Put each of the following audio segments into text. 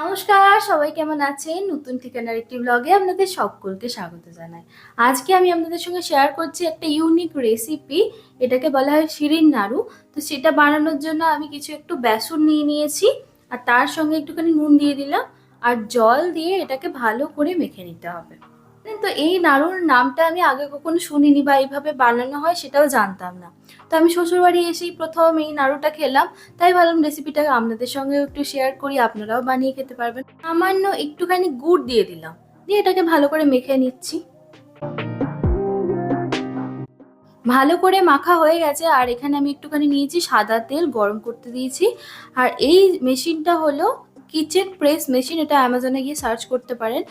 নমস্কার, সবাই কেমন আছেন? নতুন ঠিকানার একটি ব্লগে আপনাদের সকলকে স্বাগত জানাই। আজকে আমি আপনাদের সঙ্গে শেয়ার করছি একটা ইউনিক রেসিপি এটাকে বলা হয় শিরিন নাড়ু। তো সেটা বানানোর জন্য আমি কিছু একটু বেসন নিয়ে নিয়েছি, আর তার সঙ্গে একটুখানি নুন দিয়ে দিলাম, আর জল দিয়ে এটাকে ভালো করে মেখে নিতে হবে। তো এই নাড়ুর নামটা আমি আগে কখনো শুনিনি বা এইভাবে বানানো হয় সেটাও জানতাম না। তো আমি শ্বশুরবাড়ি এসেই প্রথম এই নাড়ুটা খেলাম। তাই ভাবলাম রেসিপিটা আপনাদের সঙ্গে একটু শেয়ার করি, আপনারাও বানিয়ে খেতে পারবেন। সামান্য একটুখানি গুড় দিয়ে দিলাম। দিয়ে এটাকে ভালো করে মেখে নিচ্ছি। ভালো করে মাখা হয়ে গেছে, আর এখানে আমি একটুখানি নিয়েছি সাদা তেল গরম করতে দিয়েছি। আর এই মেশিনটা হলো কিচেন প্রেস মেশিন এটা অ্যামাজনে গিয়ে সার্চ করতে পারেন।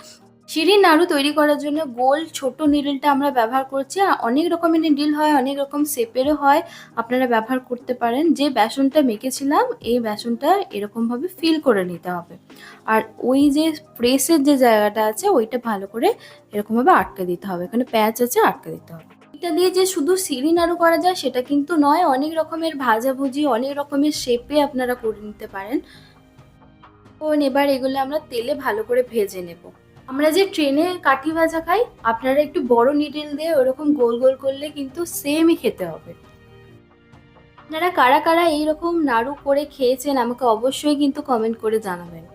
শিরিন নাড়ু তৈরি করার জন্য গোল ছোট নিডলটা আমরা ব্যবহার করছি। আর অনেক রকমের নিডল হয়, অনেক রকম শেপেরও হয়। আপনারা ব্যবহার করতে পারেন। যে বেসনটা মেখেছিলাম, এই বেসনটা এরকমভাবে ফিল করে নিতে হবে। আর ওই যে প্রেসের যে জায়গাটা আছে, ওইটা ভালো করে এরকমভাবে আটকে দিতে হবে। এখানে প্যাচ আছে, আটকে দিতে হবে। এটা দিয়ে যে শুধু সিঁড়ি নাড়ু করা যায়, সেটা কিন্তু নয়, অনেক রকমের ভাজাভুজি, অনেক রকমের শেপে আপনারা করে নিতে পারেন। এবার এগুলো আমরা তেলে ভালো করে ভেজে নেব। আমরা যে ট্রেনে কাঠি ভাজা খাই, আপনারা একটু বড় নিডেল দিয়ে ওরকম গোল গোল করলে কিন্তু সেমই খেতে হবে। আপনারা কারা কারা এইরকম নাড়ু করে খেয়েছেন আমাকে অবশ্যই কিন্তু কমেন্ট করে জানাবেন।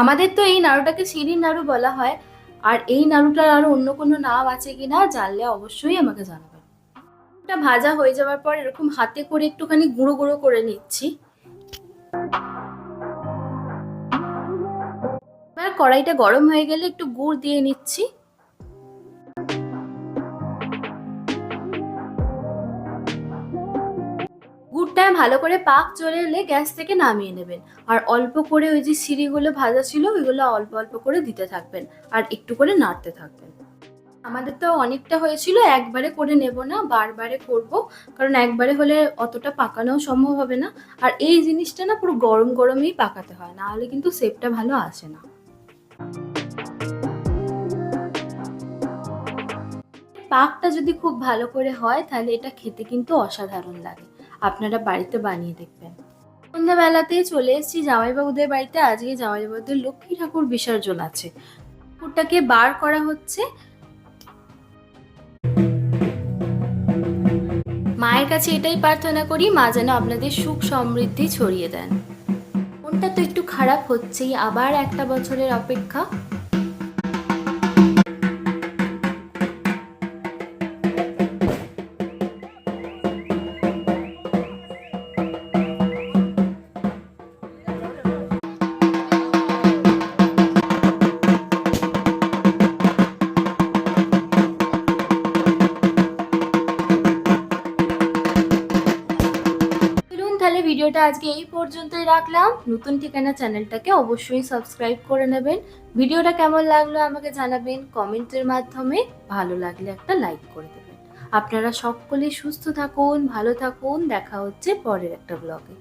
আমাদের তো এই নাড়ুটাকে সিঁড়ির নাড়ু বলা হয়, আর এই নাড়ুটার আরও অন্য কোনো নাম আছে কিনা জানলে অবশ্যই আমাকে জানাবেন। ভাজা হয়ে যাওয়ার পর এরকম হাতে করে একটুখানি গুঁড়ো গুঁড়ো করে নিচ্ছি। এবার কড়াইটা গরম হয়ে গেলে একটু গুড় দিয়ে নিচ্ছি। গুড়টা ভালো করে পাক চলে এলে গ্যাস থেকে নামিয়ে নেবেন। আর অল্প করে ওই যে সিঁড়িগুলো ভাজা ছিল, ওইগুলো অল্প অল্প করে দিতে থাকবেন। আর একটু করে নাড়তে থাকবেন। আমাদের তো অনেকটা হয়েছিল, একবারে করে নেব না, বারবারে করব। কারণ একবারে হলে অতটা পাকানো সম্ভব হবে না। আর এই জিনিসটা না পুরো গরম গরমেই পাকাতে হয়, না হলে কিন্তু শেপটা ভালো আসে না। পাকটা যদি খুব ভালো করে হয়, তাহলে এটা খেতে কিন্তু অসাধারণ লাগে। আপনারা বাড়িতে বানিয়ে দেখবেন। সন্ধ্যাবেলাতেই চলে এসেছি জামাইবাবুদের বাড়িতে। আজকে জামাইবাবুদের লক্ষ্মী ঠাকুর বিসর্জন আছে। ঠাকুরটাকে বার করা হচ্ছে। মায়ের কাছে এটাই প্রার্থনা করি, মা যেন আপনাদের সুখ সমৃদ্ধি ছড়িয়ে দেন। মনটা তো একটু খারাপ হচ্ছেই, আবার একটা বছরের অপেক্ষা। তাহলে ভিডিওটা আজকে এই পর্যন্তই রাখলাম। নতুন ঠিকানা চ্যানেলটাকে অবশ্যই সাবস্ক্রাইব করে নেবেন। ভিডিওটা কেমন লাগল আমাকে জানাবেন। কমেন্টের মাধ্যমে ভালো লাগলে একটা লাইক করে দেবেন। আপনারা সকলে সুস্থ থাকুন, ভালো থাকুন। দেখা হচ্ছে পরের একটা ব্লগে।